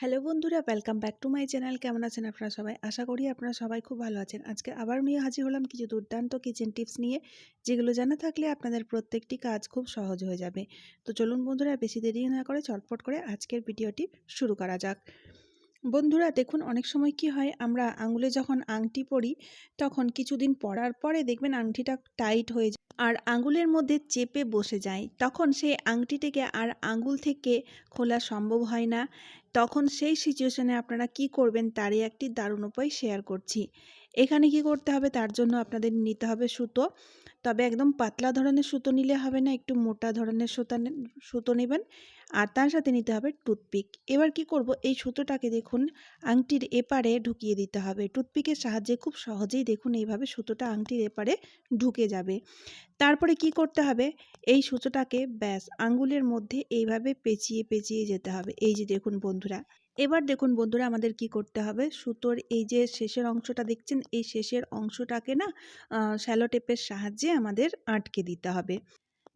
Hello বন্ধুরা welcome back to my channel কেমন আছেন আপনারা সবাই? আশা করি আপনারা সবাই খুব ভালো আছেন। আজকে আবার নিয়ে হাজির হলাম কিছু দুর্দান্ত কিচেন টিপস নিয়ে, যেগুলো জানা থাকলে আপনাদের প্রত্যেকটি কাজ খুব সহজ হয়ে যাবে। তো চলুন বন্ধুরা, বেশি দেরি না করে চটপট করে আজকের ভিডিওটি শুরু করা যাক। বন্ধুরা, দেখুন অনেক সময় কি হয়, আমরা আঙুলে যখন আংটি পরি, তখন কিছুদিন পরার পরে দেখবেন আংটিটা টাইট হয়ে আর আঙুলের মধ্যে চেপে বসে যায়। তখন সেই আংটিটিকে আর আঙুল থেকে খোলা সম্ভব হয় না। তখন সেই সিচুয়েশনে আপনারা কি করবেন, তারই একটি দারুণ উপায় শেয়ার করছি। এখানে কি করতে হবে? তার জন্য আপনাদের নিতে হবে সুতো। তবে একদম পাতলা ধরনের সুতো নিলে হবে না, একটু মোটা ধরনের সুতা সুতো নেবেন। আর তার সাথে নিতে হবে টুথপিক। এবার কি করব? এই সুতোটাকে দেখুন, আংটির এপারে ঢুকিয়ে দিতে হবে। টুথপিকের সাহায্যে খুব সহজেই দেখুন এইভাবে সুতোটা আংটির এপারে ঢুকে যাবে। তারপরে কি করতে হবে? এই সুতোটাকে ব্যাস, আঙ্গুলের মধ্যে এইভাবে পেঁচিয়ে পেঁচিয়ে যেতে হবে। এই যে দেখুন বন্ধুরা এবার দেখুন বন্ধুরা আমাদের কি করতে হবে? সুতোর এই যে শেষের অংশটা দেখছেন, এই শেষের অংশটাকে না শ্যালো টেপের সাহায্যে আমাদের আটকে দিতে হবে।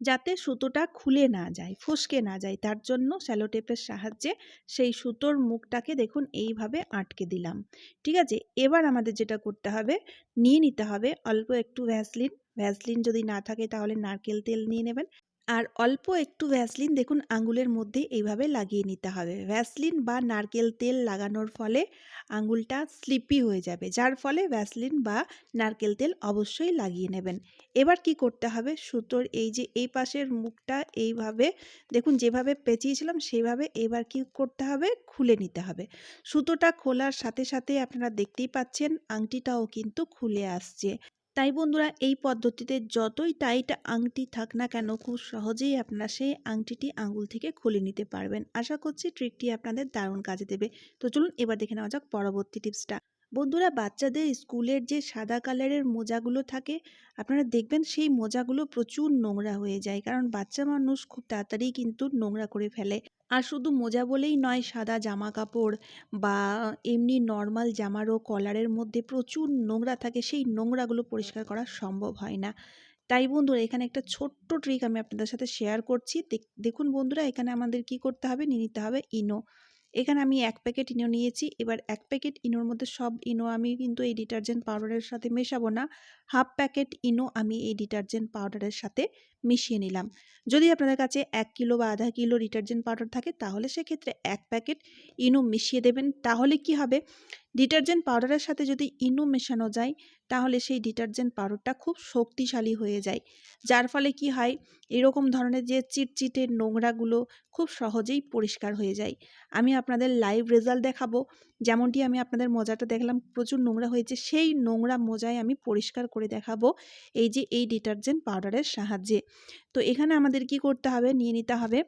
যাতে সুতোটা খুলে না যায়, ফসকে না যায়, তার জন্য শ্যালো টেপের সাহায্যে সেই সুতোর মুখটাকে দেখুন এইভাবে আটকে দিলাম। ঠিক আছে? এবার আমাদের যেটা করতে হবে, নিয়ে নিতে হবে অল্প একটু ভ্যাসলিন ভ্যাসলিন যদি না থাকে তাহলে নারকেল তেল নিয়ে নেবেন। আর অল্প একটু ভ্যাসলিন দেখুন আঙুলের মধ্যে এইভাবে লাগিয়ে নিতে হবে। ভ্যাসলিন বা নারকেল তেল লাগানোর ফলে আঙুলটা স্লিপি হয়ে যাবে, যার ফলে ভ্যাসলিন বা নারকেল তেল অবশ্যই লাগিয়ে নেবেন। এবার কি করতে হবে? সুতোর এই যে এই পাশের মুখটা এইভাবে দেখুন যেভাবে পেঁচিয়েছিলাম সেইভাবে এবার কি করতে হবে? খুলে নিতে হবে। সুতোটা খোলার সাথে সাথে আপনারা দেখতেই পাচ্ছেন আংটিটাও কিন্তু খুলে আসছে। তাই বন্ধুরা, এই পদ্ধতিতে যতই টাইট আংটি থাক না কেন, খুব সহজেই আপনারা সেই আংটিটি আঙুল থেকে খুলে নিতে পারবেন। আশা করছি ট্রিকটি আপনাদের দারুণ কাজে দেবে। তো চলুন এবার দেখে নেওয়া যাক পরবর্তী টিপসটা বন্ধুরা, বাচ্চাদের স্কুলের যে সাদা কালারের মোজাগুলো থাকে, আপনারা দেখবেন সেই মোজাগুলো প্রচুর নোংরা হয়ে যায়। কারণ বাচ্চা মানুষ খুব তাড়াতাড়ি কিন্তু নোংরা করে ফেলে। আর শুধু মোজা বলেই নয়, সাদা জামা কাপড় বা এমনি নর্মাল জামারও কলারের মধ্যে প্রচুর নোংরা থাকে, সেই নোংরাগুলো পরিষ্কার করা সম্ভব হয় না। তাই বন্ধুরা, এখানে একটা ছোট্ট ট্রিক আমি আপনাদের সাথে শেয়ার করছি। দেখুন বন্ধুরা, এখানে আমাদের কি করতে হবে? নিয়ে নিতে হবে ইনো এখানে আমি এক প্যাকেট ইনো নিয়েছি। এবার এক প্যাকেট ইনোর মধ্যে সব ইনো আমি কিন্তু এই ডিটারজেন্ট পাউডারের সাথে মেশাবো না। হাফ প্যাকেট ইনো আমি এই ডিটারজেন্ট পাউডারের সাথে মিশিয়ে নিলাম। যদি আপনাদের কাছে এক কিলো বা আধা কিলো ডিটারজেন্ট পাউডার থাকে, তাহলে সেক্ষেত্রে এক প্যাকেট ইনো মিশিয়ে দেবেন। তাহলে কি হবে? ডিটারজেন্ট পাউডারের সাথে যদি ইনো মেশানো যায়, তাহলে সেই ডিটারজেন্ট পাউডারটা খুব শক্তিশালী হয়ে যায়। যার ফলে কি হয়? এরকম ধরনের যে চিটচিটে নোংরাগুলো খুব সহজেই পরিষ্কার হয়ে যায়। আমি আপনাদের লাইভ রেজাল্ট দেখাবো। যেমনটি আমি আপনাদের মোজাটা দেখলাম, প্রচুর নোংরা হয়েছে। সেই নোংরা মোজায় আমি পরিষ্কার করে দেখাবো এই যে এই ডিটারজেন্ট পাউডারের সাহায্যে। তো এখানে আমাদের কি করতে হবে? নিয়ে নিতে হবে।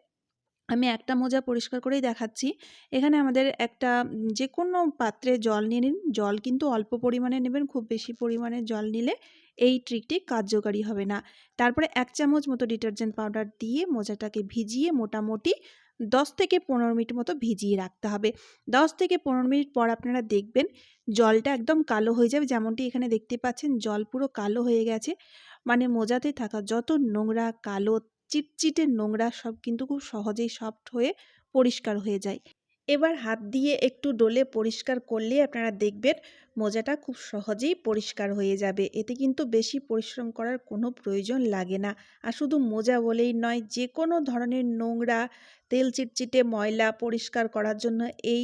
আমি একটা মোজা পরিষ্কার করেই দেখাচ্ছি। এখানে আমাদের একটা যে কোনো পাত্রে জল নিয়ে নিন। জল কিন্তু অল্প পরিমাণে নেবেন, খুব বেশি পরিমাণে জল নিলে এই ট্রিকটি কার্যকারী হবে না। তারপরে এক চামচ মতো ডিটারজেন্ট পাউডার দিয়ে মোজাটাকে ভিজিয়ে মোটামুটি দশ থেকে পনেরো মিনিট মতো ভিজিয়ে রাখতে হবে। দশ থেকে পনেরো মিনিট পর আপনারা দেখবেন জলটা একদম কালো হয়ে যাবে। যেমনটি এখানে দেখতে পাচ্ছেন, জল পুরো কালো হয়ে গেছে। মানে মোজাতে থাকা যত নোংরা, কালো, চিটচিটে নোংরা সব কিন্তু খুব সহজেই সফট হয়ে পরিষ্কার হয়ে যায়। এবার হাত দিয়ে একটু ডলে পরিষ্কার করলে আপনারা দেখবেন মোজাটা খুব সহজেই পরিষ্কার হয়ে যাবে। এতে কিন্তু বেশি পরিশ্রম করার কোনো প্রয়োজন লাগে না। আর শুধু মোজা বলেই নয় যে কোনো ধরনের নোংরা, তেল চিটচিটে ময়লা পরিষ্কার করার জন্য এই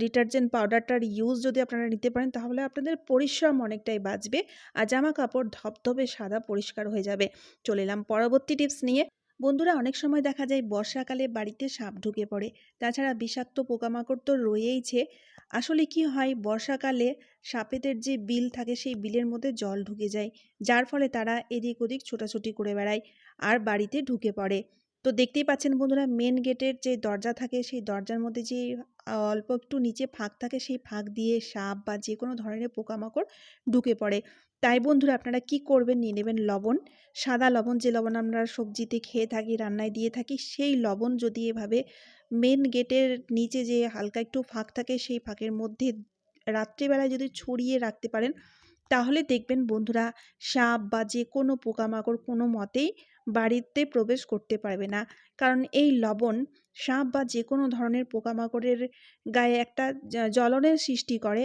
ডিটারজেন্ট পাউডারটার ইউজ যদি আপনারা নিতে পারেন, তাহলে আপনাদের পরিশ্রম অনেকটাই বাঁচবে। আর জামা কাপড় ধপধপে সাদা পরিষ্কার হয়ে যাবে। চলে এলাম পরবর্তী টিপস নিয়ে। বন্ধুরা, অনেক সময় দেখা যায় বর্ষাকালে বাড়িতে সাপ ঢুকে পড়ে। তাছাড়া বিষাক্ত পোকামাকড় তো রয়েইছে। আসলে কি হয়, বর্ষাকালে সাপেদের যে বিল থাকে, সেই বিলের মধ্যে জল ঢুকে যায়। যার ফলে তারা এদিক ওদিক ছোটাছুটি করে বেড়ায় আর বাড়িতে ঢুকে পড়ে। তো দেখতেই পাচ্ছেন বন্ধুরা মেন গেটের যে দরজা থাকে, সেই দরজার মধ্যে যে অল্প একটু নিচে ফাঁক থাকে, সেই ফাঁক দিয়ে সাপ বা যে কোনো ধরনের পোকামাকড় ঢুকে পড়ে। তাই বন্ধুরা আপনারা কি করবেন? নিয়ে নেবেন লবণ। সাদা লবণ, যে লবণ আমরা সবজিতে খেয়ে থাকি, রান্নায় দিয়ে থাকি, সেই লবণ যদি এভাবে মেন গেটের নিচে যে হালকা একটু ফাঁক থাকে, সেই ফাঁকের মধ্যে রাত্রিবেলায় যদি ছড়িয়ে রাখতে পারেন, তাহলে দেখবেন বন্ধুরা সাপ বা যে কোনো পোকামাকড় কোনো মতেই বাড়িতে প্রবেশ করতে পারবে না। কারণ এই লবণ সাপ বা যে কোনো ধরনের পোকামাকড়ের গায়ে একটা জ্বলনের সৃষ্টি করে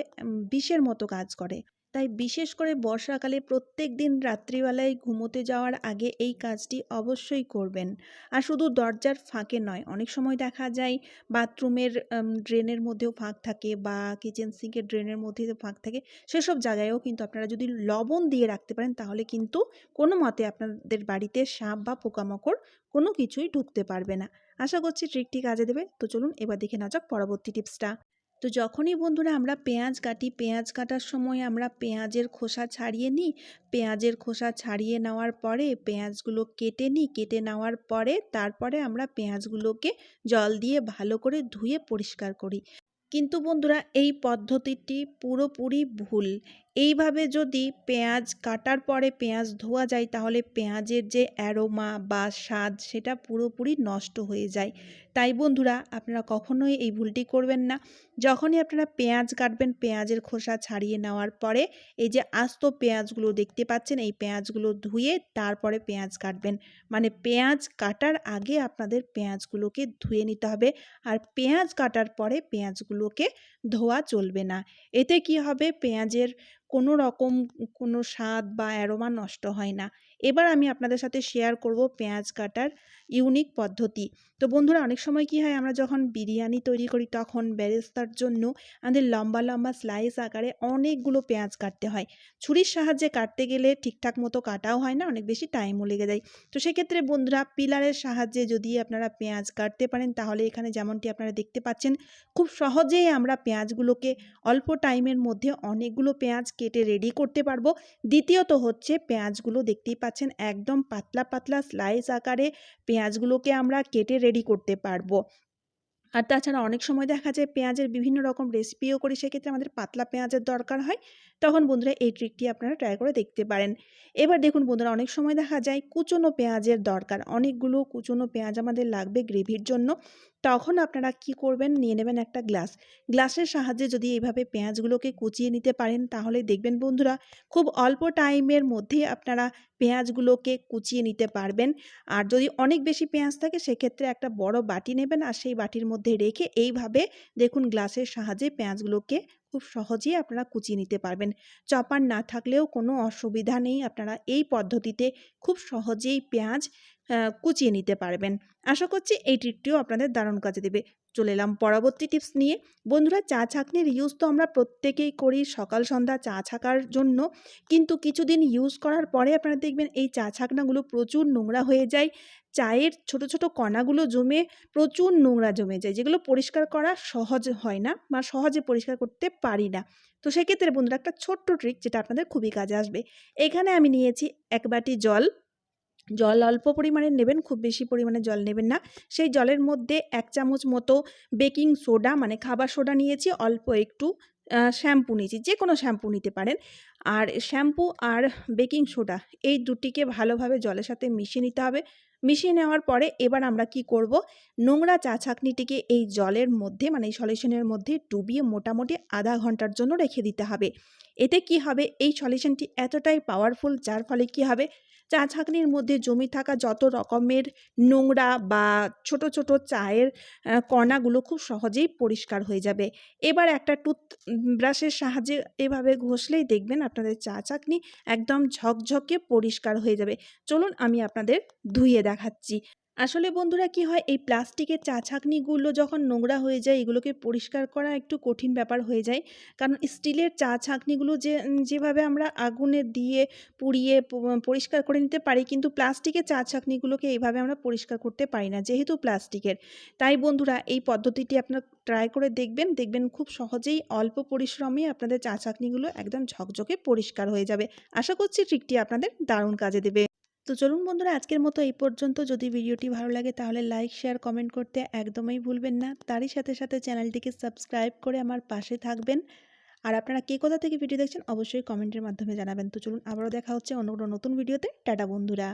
বিষের মতো কাজ করে। তাই বিশেষ করে বর্ষাকালে প্রত্যেক দিন রাত্রিবেলায় ঘুমোতে যাওয়ার আগে এই কাজটি অবশ্যই করবেন। আর শুধু দরজার ফাঁকে নয়, অনেক সময় দেখা যায় বাথরুমের ড্রেনের মধ্যেও ফাঁক থাকে বা কিচেন সিঙ্কের ড্রেনের মধ্যে ফাঁক থাকে। সেসব জায়গায়ও কিন্তু আপনারা যদি লবণ দিয়ে রাখতে পারেন, তাহলে কিন্তু কোনো মতে আপনাদের বাড়িতে সাপ বা পোকামাকড় কোনো কিছুই ঢুকতে পারবে না। আশা করছি ট্রিকটি কাজে দেবে। তো চলুন এবার দেখে নেওয়া যাক পরবর্তী টিপসটা তো যখনই বন্ধুরা আমরা পেঁয়াজ কাটি, পেঁয়াজ কাটার সময় আমরা পেঁয়াজের খোসা ছাড়িয়ে নিই। পেঁয়াজের খোসা ছাড়িয়ে নেওয়ার পরে পেঁয়াজগুলো কেটে নিই। কেটে নেওয়ার পরে তারপরে আমরা পেঁয়াজগুলোকে জল দিয়ে ভালো করে ধুয়ে পরিষ্কার করি। কিন্তু বন্ধুরা এই পদ্ধতিটি পুরোপুরি ভুল। এইভাবে যদি পেঁয়াজ কাটার পরে পেঁয়াজ ধোয়া যায়, তাহলে পেঁয়াজের যে অ্যারোমা বা স্বাদ, সেটা পুরোপুরি নষ্ট হয়ে যায়। তাই বন্ধুরা, আপনারা কখনোই এই ভুলটি করবেন না। যখনই আপনারা পেঁয়াজ কাটবেন, পেঁয়াজের খোসা ছাড়িয়ে নেওয়ার পরে এই যে আস্ত পেঁয়াজগুলো দেখতে পাচ্ছেন, এই পেঁয়াজগুলো ধুয়ে তারপরে পেঁয়াজ কাটবেন। মানে পেঁয়াজ কাটার আগে আপনাদের পেঁয়াজগুলোকে ধুয়ে নিতে হবে আর পেঁয়াজ কাটার পরে পেঁয়াজগুলোকে ধোয়া চলবে না। এতে কি হবে? পেঁয়াজের কোনো রকম কোনো স্বাদ বা অ্যারোমা নষ্ট হয় না। এবার আমি আপনাদের সাথে শেয়ার করব পেঁয়াজ কাটার ইউনিক পদ্ধতি। তো বন্ধুরা, অনেক সময় কি হয়, আমরা যখন বিরিয়ানি তৈরি করি, তখন ব্যারেস্তার জন্য আমাদের লম্বা লম্বা স্লাইস আকারে অনেকগুলো পেঁয়াজ কাটতে হয়। ছুরির সাহায্যে কাটতে গেলে ঠিকঠাক মতো কাটাও হয় না, অনেক বেশি টাইমও লেগে যায়। তো সেক্ষেত্রে বন্ধুরা, পিলারের সাহায্যে যদি আপনারা পেঁয়াজ কাটতে পারেন, তাহলে এখানে যেমনটি আপনারা দেখতে পাচ্ছেন, খুব সহজেই আমরা পেঁয়াজগুলোকে অল্প টাইমের মধ্যে অনেকগুলো পেঁয়াজ কেটে রেডি করতে পারব। দ্বিতীয়ত হচ্ছে পেঁয়াজগুলো দেখতেই পাচ্ছেন একদম পাতলা পাতলা স্লাইস আকারে পেঁয়াজগুলোকে আমরা কেটে রেডি করতে পারব। আর তাছাড়া অনেক সময় দেখা যায় পেঁয়াজের বিভিন্ন রকম রেসিপিও করি, সেক্ষেত্রে আমাদের পাতলা পেঁয়াজের দরকার হয়। তখন বন্ধুরা এই ট্রিকটি আপনারা ট্রাই করে দেখতে পারেন। এবার দেখুন বন্ধুরা, অনেক সময় দেখা যায় কুচনো পেঁয়াজের দরকার। অনেকগুলো কুচনো পেঁয়াজ আমাদের লাগবে গ্রেভির জন্য। তখন আপনারা কি করবেন? নিয়ে নেবেন একটা গ্লাস গ্লাসের সাহায্যে যদি এইভাবে পেঁয়াজগুলোকে কুচিয়ে নিতে পারেন, তাহলে দেখবেন বন্ধুরা, খুব অল্প টাইমের মধ্যে আপনারা পেঁয়াজগুলোকে কুচিয়ে নিতে পারবেন। আর যদি অনেক বেশি পেঁয়াজ থাকে, সেক্ষেত্রে একটা বড় বাটি নেবেন, আর সেই বাটির মধ্যে রেখে এইভাবে দেখুন গ্লাসের সাহায্যে পেঁয়াজগুলোকে খুব সহজেই আপনারা কুচিয়ে নিতে পারবেন। চপার না থাকলেও কোনো অসুবিধা নেই, আপনারা এই পদ্ধতিতে খুব সহজেই পেঁয়াজ কুচিয়ে নিতে পারবেন। আশা করছি এই ট্রিকটিও আপনাদের দারুণ কাজে দেবে। চলে এলাম পরবর্তী টিপস নিয়ে। বন্ধুরা, চা ছাঁকনির ইউজ তো আমরা প্রত্যেকেই করি সকাল, সন্ধ্যা চা ছাকার জন্য। কিন্তু কিছুদিন ইউজ করার পরে আপনারা দেখবেন এই চা ছাকনাগুলো প্রচুর নোংরা হয়ে যায়। চায়ের ছোট ছোট কণাগুলো জমে প্রচুর নোংরা জমে যায়, যেগুলো পরিষ্কার করা সহজ হয় না বা সহজে পরিষ্কার করতে পারি না। তো সেক্ষেত্রে বন্ধুরা, একটা ছোট্ট ট্রিক যেটা আপনাদের খুবই কাজে আসবে। এখানে আমি নিয়েছি এক বাটি জল। জল অল্প পরিমাণে নেবেন, খুব বেশি পরিমাণে জল নেবেন না। সেই জলের মধ্যে এক চামচ মতো বেকিং সোডা মানে খাবার সোডা নিয়েছি, অল্প একটু শ্যাম্পু নিয়েছি যে কোনো শ্যাম্পু নিতে পারেন। আর শ্যাম্পু আর বেকিং সোডা, এই দুটিকে ভালোভাবে জলের সাথে মিশিয়ে নিতে হবে। মিশিয়ে নেওয়ার পরে এবার আমরা কি করব? নোংরা চা ছাঁকনিটিকে এই জলের মধ্যে মানে এই সলিউশনের মধ্যে ডুবিয়ে মোটামুটি আধা ঘণ্টার জন্য রেখে দিতে হবে। এতে কি হবে? এই সলিউশনটি এতটাই পাওয়ারফুল যার ফলে কি হবে? চা ছাঁকনির মধ্যে জমি থাকা যত রকমের নোংরা বা ছোট ছোট চায়ের কণাগুলো খুব সহজেই পরিষ্কার হয়ে যাবে। এবার একটা টুথ ব্রাশের সাহায্যে এভাবে ঘষলেই দেখবেন আপনাদের চা চাকনি একদম ঝকঝকে পরিষ্কার হয়ে যাবে। চলুন আমি আপনাদের ধুয়ে দেখাচ্ছি। আসলে বন্ধুরা কি হয়, এই প্লাস্টিকের চা ছাঁকনিগুলো যখন নোংরা হয়ে যায়, এগুলোকে পরিষ্কার করা একটু কঠিন ব্যাপার হয়ে যায়। কারণ স্টিলের চা ছাঁকনিগুলো যে যেভাবে আমরা আগুনে দিয়ে পুড়িয়ে পরিষ্কার করে নিতে পারি, কিন্তু প্লাস্টিকের চা ছাঁকনিগুলোকে এইভাবে আমরা পরিষ্কার করতে পারি না, যেহেতু প্লাস্টিকের। তাই বন্ধুরা, এই পদ্ধতিটি আপনারা ট্রাই করে দেখবেন। দেখবেন খুব সহজেই অল্প পরিশ্রমে আপনাদের চা ছাকনিগুলো একদম ঝকঝকে পরিষ্কার হয়ে যাবে। আশা করছি ট্রিকটি আপনাদের দারুণ কাজে দেবে। তো চলুন বন্ধুরা, আজকের মতো এই পর্যন্ত। যদি ভিডিওটি ভালো লাগে তাহলে লাইক শেয়ার কমেন্ট করতে একদমই ভুলবেন না। তারই সাথে সাথে চ্যানেলটিকে সাবস্ক্রাইব করে আমার পাশে থাকবেন। আর আপনারা কে কোথা থেকে ভিডিও দেখছেন, অবশ্যই কমেন্টের মাধ্যমে জানাবেন। তো চলুন আবারও দেখা হচ্ছে অন্য কোনো নতুন ভিডিওতে। টাটা বন্ধুরা।